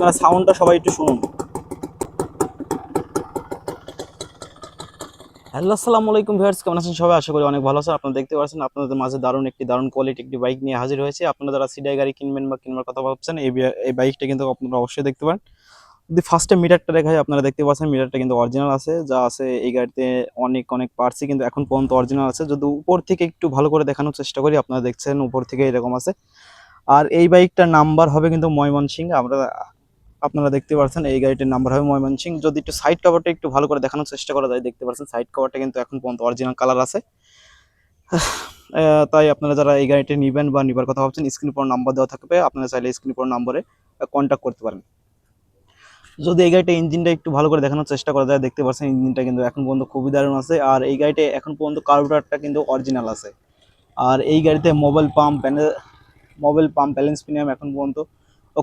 আপনারা সাউন্ডটা সবাই একটু শুনুন। হ্যালো, আসসালামু আলাইকুম ভিউয়ার্স, কেমন আছেন সবাই? আশা করি অনেক ভালো আছেন। আপনারা দেখতে পাচ্ছেন, আপনাদের মাঝে দারুণ একটি, দারুণ কোয়ালিটি একটি বাইক নিয়ে হাজির হয়েছে। আপনারা যারা সিডাই গাড়ি কিনবেন বা কিনবার কথা ভাবছেন, এই বাইকটা কিন্তু আপনারা অবশ্যই দেখতে পারেন। যদি ফার্স্টে মিটারটা দেখা যায় আপনারা দেখতে পাচ্ছেন মিটারটা কিন্তু অরিজিনাল আছে। যা আছে এই গাড়িতে অনেক অনেক পার্টসই কিন্তু এখন পর্যন্ত অরিজিনাল আছে। যদি উপর থেকে একটু ভালো করে দেখানোর চেষ্টা করি, আপনারা দেখছেন উপর থেকে এরকম আছে। আর এই বাইকটার নাম্বার হবে কিন্তু ময়মনসিং আমরা আপনারা দেখতে পাচ্ছেন এই গাড়িটির নাম্বার হবে ময়মনসিং যদি একটু সাইড কভারটা একটু ভালো করে দেখানোর চেষ্টা করা যায়, দেখতে পাচ্ছেন সাইড কভারটা কিন্তু এখন পর্যন্ত অরিজিনাল কালার আছে। তাই আপনারা যারা এই গাড়িটি নেবেন বা নিবার কথা ভাবছেন স্ক্রিন পর নাম্বার দেওয়া থাকবে, আপনারা চাইলে স্ক্রিন পর নাম্বারে কন্ট্যাক্ট করতে পারেন। যদি এই গাড়িটা ইঞ্জিনটা একটু ভালো করে দেখানোর চেষ্টা করা যায়, দেখতে পাচ্ছেন ইঞ্জিনটা কিন্তু এখন পর্যন্ত খুবই দারুণ আছে। আর এই গাড়িতে এখন পর্যন্ত কার্বোরেটরটা কিন্তু অরিজিনাল আছে। আর এই গাড়িতে mobile pump mobile pump balance premium এখন পর্যন্ত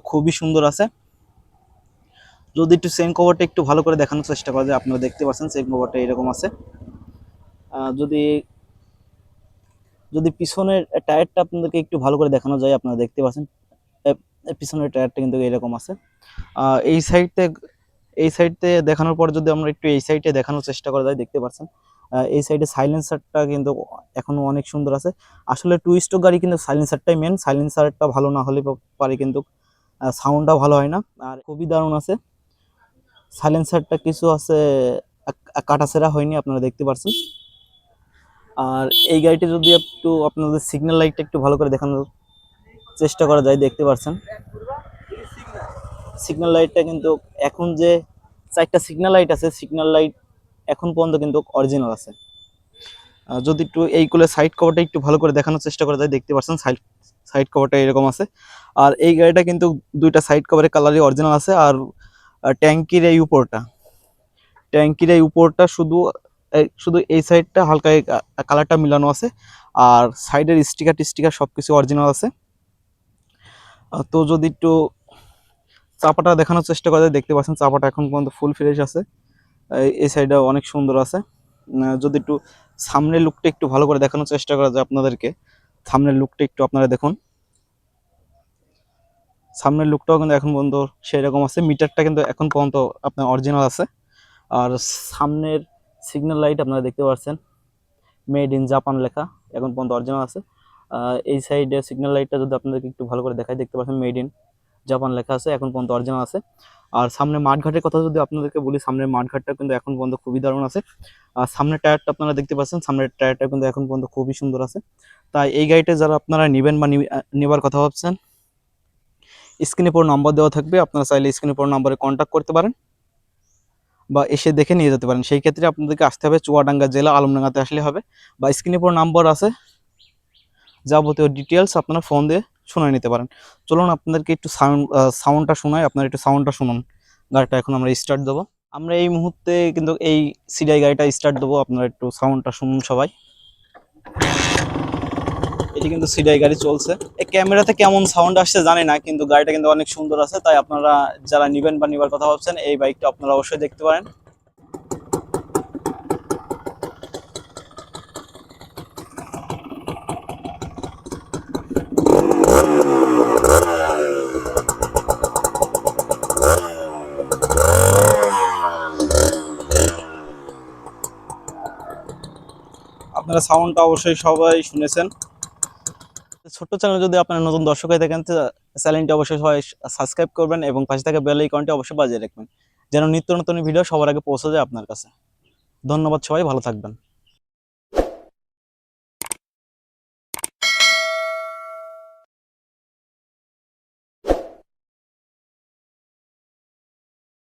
খুবই সুন্দর আছে। যদি একটু সেন কভারটা একটু ভালো করে দেখানোর চেষ্টা করা যায়, আপনারা দেখতে পাচ্ছেন সেন কভারটা এরকম আছে। যদি যদি পিছনের টায়ারটা আপনাদেরকে একটু ভালো করে দেখানো যায়, আপনারা দেখতে পাচ্ছেন পিছনের টায়ারটা কিন্তু এরকম আছে। এই সাইডতে এই সাইডতে দেখানোর পর যদি আমরা একটু এই সাইডে দেখানোর চেষ্টা করা যায়, দেখতে পাচ্ছেন। এই সাইডে সাইলেন্সারটা কিন্তু এখনও অনেক সুন্দর আছে। আসলে টু স্টোক গাড়ি কিন্তু সাইলেন্সারটাই মেন সাইলেন্সারটা ভালো না হলে পারে কিন্তু সাউন্ডটা ভালো হয় না। আর খুবই দারুণ আছে। সাইলেন্সারটা কিছু আছে কাটাছেড়া হয়নি, আপনারা দেখতে পাচ্ছেন আর এই গাড়িটি যদি একটু আপনাদের সিগন্যাল লাইটটা একটু ভালো করে দেখানোর চেষ্টা করা যায়, দেখতে পাচ্ছেন সিগন্যাল লাইটটা কিন্তু এখন যে চারটা সিগন্যাল লাইট আছে সিগন্যাল লাইট এখন পর্যন্ত কিন্তু অরিজিনাল আছে। যদি একটু এই কোলে সাইড কভারটা একটু ভালো করে দেখানোর চেষ্টা করা যায়, দেখতে পাচ্ছেন সাইড সাইড কভারটা এরকম আছে। আর এই গাড়িটা কিন্তু দুইটা সাইড কভারের কালারই অরিজিনাল আছে, আর ট্যাঙ্কির এই উপরটা। ট্যাঙ্কির এই উপরটা শুধু শুধু এই সাইডটা হালকা কালারটা মিলানো আছে, আর সাইডের স্টিকার টিস্টিকার সব কিছু অরিজিনাল আছে। তো যদি একটু চাপাটা দেখানোর চেষ্টা করা যায়, দেখতে পাচ্ছেন চাপাটা এখন পর্যন্ত ফুল ফ্রেশ আছে। এই- এই সাইডে অনেক সুন্দর আছে। যদি একটু সামনের লুকটা একটু ভালো করে দেখানোর চেষ্টা করা যায় আপনাদেরকে, সামনের লুকটা একটু আপনারা দেখুন। সামনের লুকটাও কিন্তু এখন পর্যন্ত সেই রকম আছে। মিটারটা কিন্তু এখন পর্যন্ত আপনার অরিজিনাল আছে। আর সামনের সিগন্যাল লাইট আপনারা দেখতে পাচ্ছেন। মেড ইন জাপান লেখা এখন পর্যন্ত অরিজিনাল আছে। এই সাইডে সিগন্যাল লাইটটা যদি আপনাদেরকে একটু ভালো করে দেখাই, দেখতে পাচ্ছেন মেড ইন জাপান লেখা আছে, এখন পর্যন্ত অরিজিনাল আছে। আর সামনে মাঠঘাটের কথা যদি আপনাদেরকে বলি, সামনের মাঠঘাটটা কিন্তু এখন পর্যন্ত খুবই দারুণ আছে। আর সামনের টায়ারটা আপনারা দেখতে পাচ্ছেন, সামনের টায়ারটা কিন্তু এখন পর্যন্ত খুবই সুন্দর আছে। তাই এই গাড়িটা যারা আপনারা নেবেন বা নিবে- নেবার কথা ভাবছেন স্ক্রিনে পর নাম্বার দেওয়া থাকবে। আপনারা চাইলে স্ক্রিনে পর নাম্বারে কন্ট্যাক্ট করতে পারেন বা এসে দেখে নিয়ে যেতে পারেন। সেই ক্ষেত্রে আপনাদেরকে আসতে হবে চুয়াডাঙ্গা জেলা আলমডাঙ্গাতে আসলে হবে। বা স্ক্রিনে পর নাম্বার আছে, যাবতীয় ডিটেলস আপনারা ফোন দিয়ে শুনে নিতে পারেন। চলুন আপনাদেরকে একটু সাউন্ড সাউন্ডটা শোনায় আপনারা একটু সাউন্ডটা শুনুন। গাড়িটা এখন আমরা স্টার্ট দেবো। আমরা এই মুহূর্তে কিন্তু এই সিডাই গাড়িটা স্টার্ট দেবো। আপনারা একটু সাউন্ডটা শুনুন সবাই। এটি কিন্তু সিডাই গাড়ি চলছে। এই ক্যামেরাতে কেমন সাউন্ড আসছে জানি না, কিন্তু গাড়িটা কিন্তু অনেক সুন্দর আছে, তাই আপনারা যারা নিবেন বা নিবার কথা ভাবছেন, এই বাইকটা আপনারা অবশ্যই দেখতে পারেন। আপনারা সাউন্ডটা অবশ্যই সবাই শুনেছেন। ছোট্ট চ্যানেল যদি আপনারা নতুন দর্শক হয়ে থাকেন চ্যানেলটি অবশ্যই সবাই সাবস্ক্রাইব করবেন এবং পাশে থাকা বেল আইকনটি অবশ্যই বাজিয়ে রাখবেন। যেন নিত্য নতুন ভিডিও সবার আগে পৌঁছে যায় আপনার কাছে। ধন্যবাদ সবাই, ভালো থাকবেন।